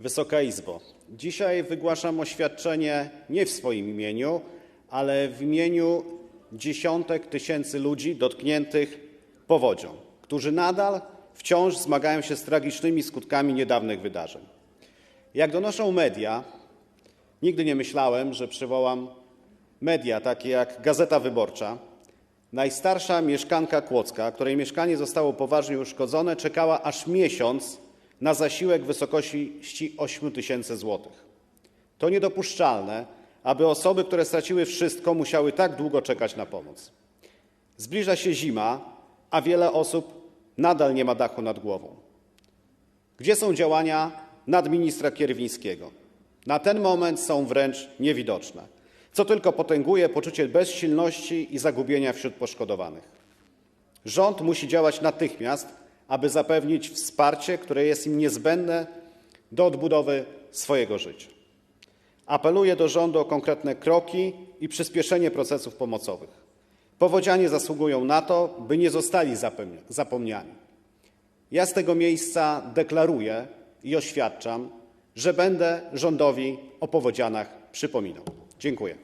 Wysoka Izbo, dzisiaj wygłaszam oświadczenie nie w swoim imieniu, ale w imieniu dziesiątek tysięcy ludzi dotkniętych powodzią, którzy nadal wciąż zmagają się z tragicznymi skutkami niedawnych wydarzeń. Jak donoszą media, nigdy nie myślałem, że przywołam media takie jak Gazeta Wyborcza. Najstarsza mieszkanka Kłodzka, której mieszkanie zostało poważnie uszkodzone, czekała aż miesiąc na zasiłek w wysokości 8 tysięcy złotych. To niedopuszczalne, aby osoby, które straciły wszystko, musiały tak długo czekać na pomoc. Zbliża się zima, a wiele osób nadal nie ma dachu nad głową. Gdzie są działania nadministra Kierwińskiego? Na ten moment są wręcz niewidoczne, co tylko potęguje poczucie bezsilności i zagubienia wśród poszkodowanych. Rząd musi działać natychmiast, aby zapewnić wsparcie, które jest im niezbędne do odbudowy swojego życia. Apeluję do rządu o konkretne kroki i przyspieszenie procesów pomocowych. Powodzianie zasługują na to, by nie zostali zapomnia- zapomniani. Ja z tego miejsca deklaruję i oświadczam, że będę rządowi o powodzianach przypominał. Dziękuję.